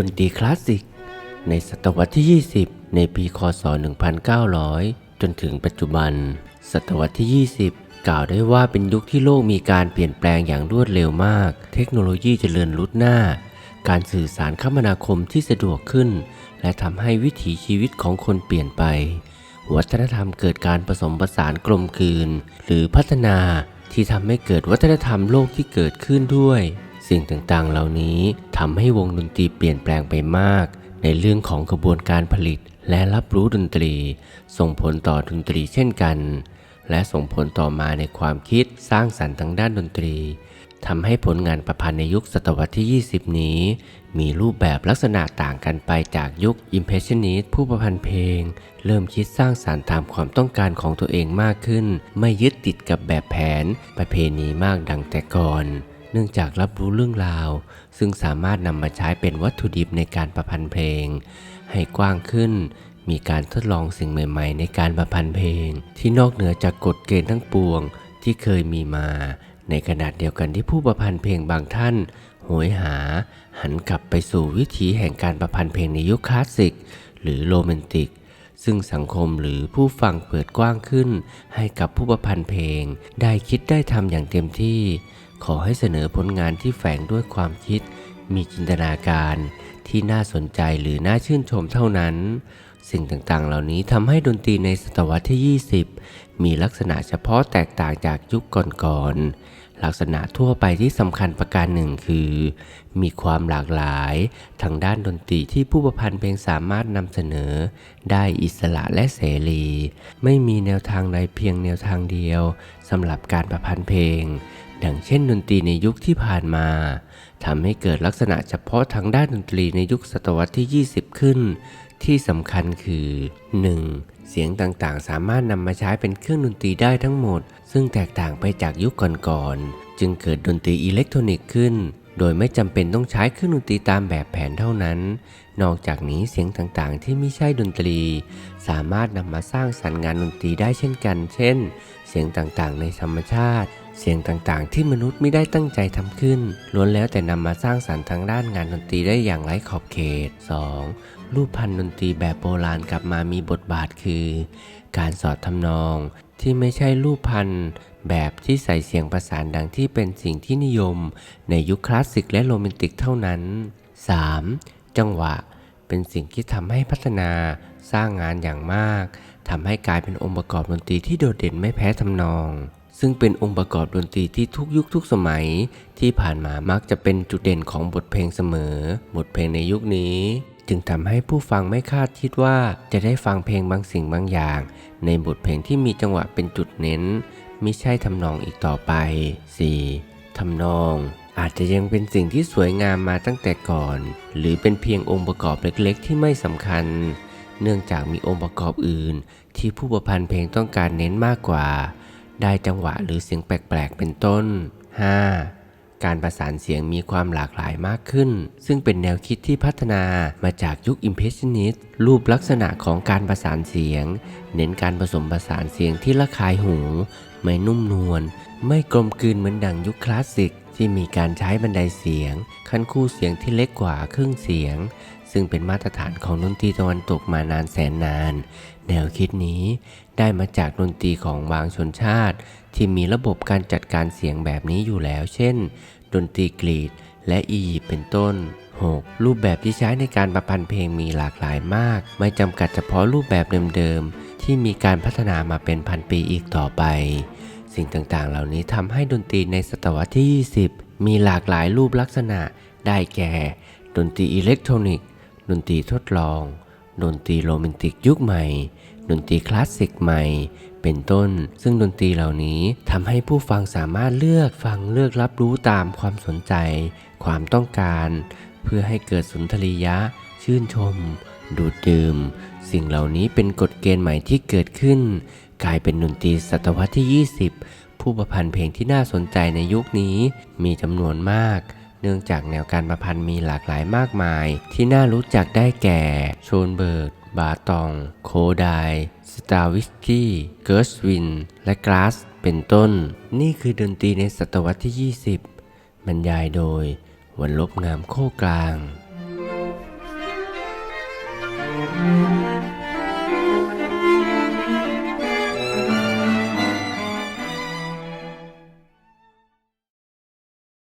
ดนตรีคลาสสิก ในศตวรรษที่ 20 ในปีคศ 1900 จนถึงปัจจุบัน ศตวรรษที่ 20 กล่าวได้ว่าเป็นยุคที่โลกมีการเปลี่ยนแปลงอย่างรวดเร็วมาก เทคโนโลยีเจริญรุดหน้า การสื่อสารคมนาคมที่สะดวกขึ้น และทำให้วิถีชีวิตของคนเปลี่ยนไป วัฒนธรรมเกิดการผสมผสานกลมกลืน หรือพัฒนาที่ทำให้เกิดวัฒนธรรมโลกที่เกิดขึ้นด้วย สิ่งต่างๆ เหล่านี้ทำให้วงดนตรีเปลี่ยนแปลงไปมาก ในเรื่องของกระบวนการผลิตและรับรู้ดนตรี ส่งผลต่อดนตรีเช่นกัน และส่งผลต่อมาในความคิดสร้างสรรค์ทางด้านดนตรีทำให้ผลงานประพันธ์ในยุคศตวรรษที่ 20 นี้ มีรูปแบบลักษณะต่างกันไปจากยุค Impressionist ผู้ประพันธ์เพลง เริ่มคิดสร้างสารรค์ตามความต้องการของตัวเองมากขึ้น ไม่ยึดติดกับแบบแผนประเพณีมากดังแต่ก่อน เนื่องจากรับรู้เรื่องราว ซึ่งสามารถนำมาใช้เป็นวัตถุดิบในการประพันธ์เพลง ให้กว้างขึ้น มีการทดลองสิ่งใหม่ ๆ ในการประพันธ์เพลง ที่นอกเหนือจากกฎเกณฑ์ทั้งปวงที่เคยมีมา ในขณะเดียวกันที่ผู้ประพันธ์เพลงบางท่านโหยหา หันกลับไปสู่วิถีแห่งการประพันธ์เพลงในยุคคลาสสิก หรือโรแมนติกซึ่งสังคมหรือผู้ฟังเปิดกว้างขึ้น ให้กับผู้ประพันธ์เพลง ได้คิดได้ทำอย่างเต็มที่ ขอให้เสนอผลงานที่แฝงด้วยความคิด มีจินตนาการที่น่าสนใจหรือน่าชื่นชมเท่านั้น สิ่งต่างๆ เหล่านี้ทำให้ดนตรีในศตวรรษที่ 20 มีลักษณะเฉพาะแตกต่างจากยุคก่อนๆ ลักษณะทั่วไปที่สำคัญประการหนึ่งคือ มีความหลากหลายทางด้านดนตรีที่ผู้ประพันธ์เพลงสามารถนำเสนอ ได้อิสระและเสรี ไม่มีแนวทางใดเพียงแนวทางเดียวสำหรับการประพันธ์เพลง ดังเช่นดนตรีในยุคที่ผ่านมาทำให้เกิดลักษณะเฉพาะทางด้านดนตรีในยุคศตวรรษที่ 20 ขึ้น ที่สำคัญคือ 1. เสียงต่างๆ สามารถนำมาใช้เป็นเครื่องดนตรีได้ทั้งหมด ซึ่งแตกต่างไปจากยุคก่อนๆ จึงเกิดดนตรีอิเล็กทรอนิกส์ขึ้น โดยไม่จำเป็นต้องใช้เครื่องดนตรีตามแบบแผนเท่านั้น นอกจากนี้เสียงต่างๆ ที่ไม่ใช่ดนตรี สามารถนำมาสร้างสรรค์งานดนตรีได้เช่นกัน เช่น เสียงต่างๆ ในธรรมชาติ เสียงต่างๆ ที่มนุษย์ไม่ได้ตั้งใจทำขึ้น ล้วนแล้วแต่นำมาสร้างสรรค์ทางด้านงานดนตรีได้อย่างไร้ขอบเขต 2. รูปพันธ์ดนตรีแบบโบราณกลับมามีบทบาทคือ การสอดทำนอง ที่ไม่ใช่รูปพันธ์แบบที่ใส่เสียงประสานดังที่เป็นสิ่งที่นิยม ในยุคคลาสสิกและโรแมนติกเท่านั้น 3. จังหวะ เป็นสิ่งที่ทำให้พัฒนาสร้างงานอย่างมากทำให้กลายเป็นองค์ประกอบดนตรีที่โดดเด่นไม่แพ้ทำนอง ซึ่งเป็นองค์ประกอบดนตรีที่ทุกยุคทุกสมัย ที่ผ่านมามักจะเป็นจุดเด่นของบทเพลงเสมอ บทเพลงในยุคนี้ จึงทำให้ผู้ฟังไม่คาดคิดว่าจะได้ฟังเพลงบางสิ่งบางอย่าง ในบทเพลงที่มีจังหวะเป็นจุดเน้นม่ใช่ทำนองอีกต่อไป 4. ทำนอง อาจจะยังเป็นสิ่งที่สวยงามมาตั้งแต่ก่อน หรือเป็นเพียงองค์ประกอบเล็กๆ ที่ไม่สำคัญ เนื่องจากมีองค์ประกอบอื่น ที่ผู้ประพันธ์เพลงต้องการเน้นมากกว่า ได้จังหวะหรือเสียงแปลกๆเป็นต้น 5. การประสานเสียงมีความหลากหลายมากขึ้น ซึ่งเป็นแนวคิดที่พัฒนามาจากยุค Impressionist รูปลักษณะของการประสานเสียง เน้นการผสมผสานเสียงที่ระคายหู ไม่นุ่มนวล ไม่กลมกลืนเหมือนดังยุคคลาสสิก ที่มีการใช้บันไดเสียง ขั้นคู่เสียงที่เล็กกว่าครึ่งเสียง ซึ่งเป็นมาตรฐานของดนตรีตะวันตกมานานแสนนาน แนวคิดนี้ได้มาจากดนตรีของบางชนชาติ ที่มีระบบการจัดการเสียงแบบนี้อยู่แล้ว เช่น ดนตรีกรีกและอียิปต์เป็นต้น 6. รูปแบบที่ใช้ในการประพันธ์เพลงมีหลากหลายมาก ไม่จำกัดเฉพาะรูปแบบเดิมๆ ที่มีการพัฒนามาเป็นพันปีอีกต่อไป สิ่งต่างๆ เหล่านี้ทำให้ดนตรีในศตวรรษที่ 20 มีหลากหลายรูปลักษณะ ได้แก่ ดนตรีอิเล็กทรอนิกส์ ดนตรีทดลอง ดนตรีโรแมนติกยุคใหม่ ดนตรีคลาสสิกใหม่ เป็นต้น ซึ่งดนตรีเหล่านี้ทำให้ผู้ฟังสามารถเลือกฟังเลือกรับรู้ตามความสนใจ ความต้องการ เพื่อให้เกิดสุนทรียะ ชื่นชม ดูดดื่ม สิ่งเหล่านี้เป็นกฎเกณฑ์ใหม่ที่เกิดขึ้น กลายเป็นดนตรีศตวรรษที่ 20 ผู้ประพันธ์เพลงที่น่าสนใจในยุคนี้มีจำนวนมาก เนื่องจากแนวการประพันธ์มีหลากหลายมากมาย ที่น่ารู้จักได้แก่โชนเบิร์กบาตอง โคไดสตาวิสกี้เกิร์สวิน และกลาสเป็นต้น นี่คือดนตรีในศตวรรษที่ 20 บรรยายโดยวันลบงามโคกลาง